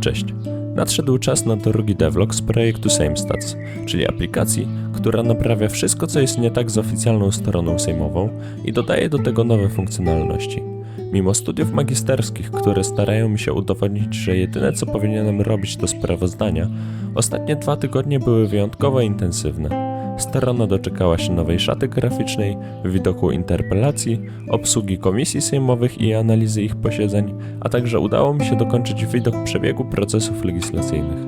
Cześć. Nadszedł czas na drugi devlog z projektu SameStats, czyli aplikacji, która naprawia wszystko, co jest nie tak z oficjalną stroną sejmową i dodaje do tego nowe funkcjonalności. Mimo studiów magisterskich, które starają mi się udowodnić, że jedyne co powinienem robić to sprawozdania, ostatnie dwa tygodnie były wyjątkowo intensywne. Strona doczekała się nowej szaty graficznej, widoku interpelacji, obsługi komisji sejmowych i analizy ich posiedzeń, a także udało mi się dokończyć widok przebiegu procesów legislacyjnych.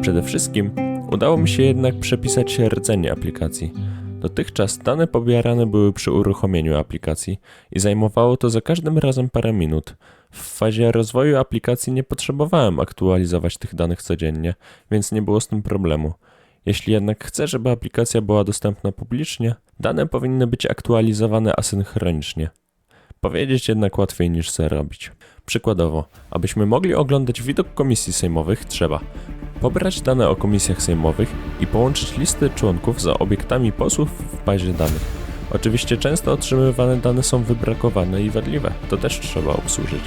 Przede wszystkim udało mi się jednak przepisać rdzenie aplikacji. Dotychczas dane pobierane były przy uruchomieniu aplikacji i zajmowało to za każdym razem parę minut. W fazie rozwoju aplikacji nie potrzebowałem aktualizować tych danych codziennie, więc nie było z tym problemu. Jeśli jednak chcę, żeby aplikacja była dostępna publicznie, dane powinny być aktualizowane asynchronicznie. Powiedzieć jednak łatwiej niż zrobić. Przykładowo, abyśmy mogli oglądać widok komisji sejmowych, trzeba pobrać dane o komisjach sejmowych i połączyć listy członków z obiektami posłów w bazie danych. Oczywiście często otrzymywane dane są wybrakowane i wadliwe, to też trzeba obsłużyć.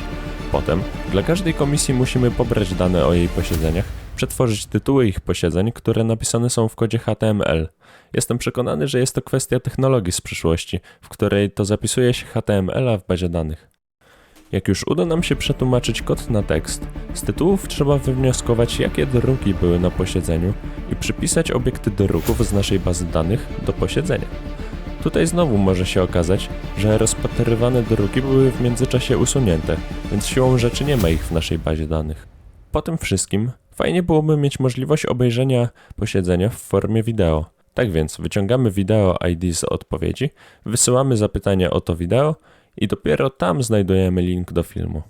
Potem, dla każdej komisji musimy pobrać dane o jej posiedzeniach, przetworzyć tytuły ich posiedzeń, które napisane są w kodzie HTML. Jestem przekonany, że jest to kwestia technologii z przyszłości, w której to zapisuje się HTML-a w bazie danych. Jak już uda nam się przetłumaczyć kod na tekst, z tytułów trzeba wywnioskować, jakie druki były na posiedzeniu i przypisać obiekty druków z naszej bazy danych do posiedzenia. Tutaj znowu może się okazać, że rozpatrywane druki były w międzyczasie usunięte, więc siłą rzeczy nie ma ich w naszej bazie danych. Po tym wszystkim fajnie byłoby mieć możliwość obejrzenia posiedzenia w formie wideo. Tak więc wyciągamy wideo ID z odpowiedzi, wysyłamy zapytanie o to wideo i dopiero tam znajdujemy link do filmu.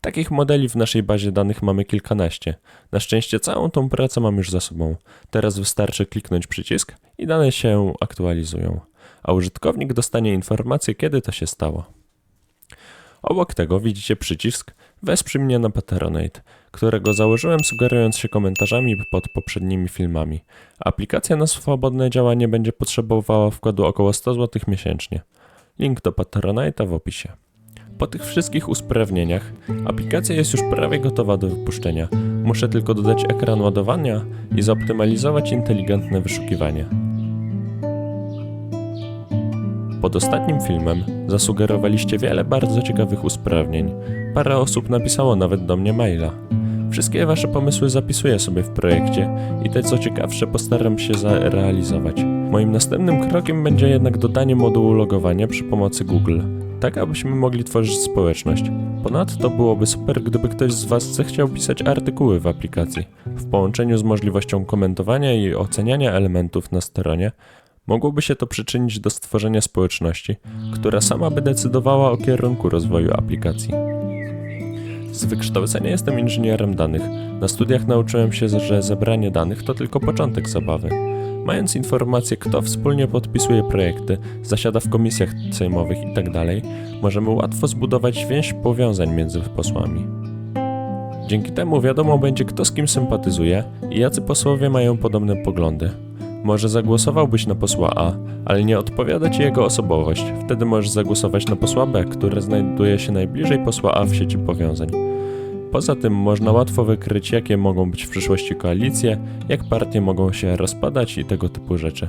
Takich modeli w naszej bazie danych mamy kilkanaście. Na szczęście całą tą pracę mam już za sobą. Teraz wystarczy kliknąć przycisk i dane się aktualizują, a użytkownik dostanie informację, kiedy to się stało. Obok tego widzicie przycisk Wesprzyj mnie na Patronate, którego założyłem sugerując się komentarzami pod poprzednimi filmami. Aplikacja na swobodne działanie będzie potrzebowała wkładu około 100 zł miesięcznie. Link do Patronite'a w opisie. Po tych wszystkich usprawnieniach, aplikacja jest już prawie gotowa do wypuszczenia. Muszę tylko dodać ekran ładowania i zoptymalizować inteligentne wyszukiwanie. Pod ostatnim filmem zasugerowaliście wiele bardzo ciekawych usprawnień. Parę osób napisało nawet do mnie maila. Wszystkie wasze pomysły zapisuję sobie w projekcie i te co ciekawsze postaram się zarealizować. Moim następnym krokiem będzie jednak dodanie modułu logowania przy pomocy Google, tak abyśmy mogli tworzyć społeczność. Ponadto byłoby super, gdyby ktoś z was zechciał pisać artykuły w aplikacji. W połączeniu z możliwością komentowania i oceniania elementów na stronie, mogłoby się to przyczynić do stworzenia społeczności, która sama by decydowała o kierunku rozwoju aplikacji. Z wykształcenia jestem inżynierem danych. Na studiach nauczyłem się, że zebranie danych to tylko początek zabawy. Mając informację, kto wspólnie podpisuje projekty, zasiada w komisjach sejmowych itd., możemy łatwo zbudować więź powiązań między posłami. Dzięki temu wiadomo będzie, kto z kim sympatyzuje i jacy posłowie mają podobne poglądy. Może zagłosowałbyś na posła A, ale nie odpowiada ci jego osobowość. Wtedy możesz zagłosować na posła B, który znajduje się najbliżej posła A w sieci powiązań. Poza tym można łatwo wykryć, jakie mogą być w przyszłości koalicje, jak partie mogą się rozpadać i tego typu rzeczy.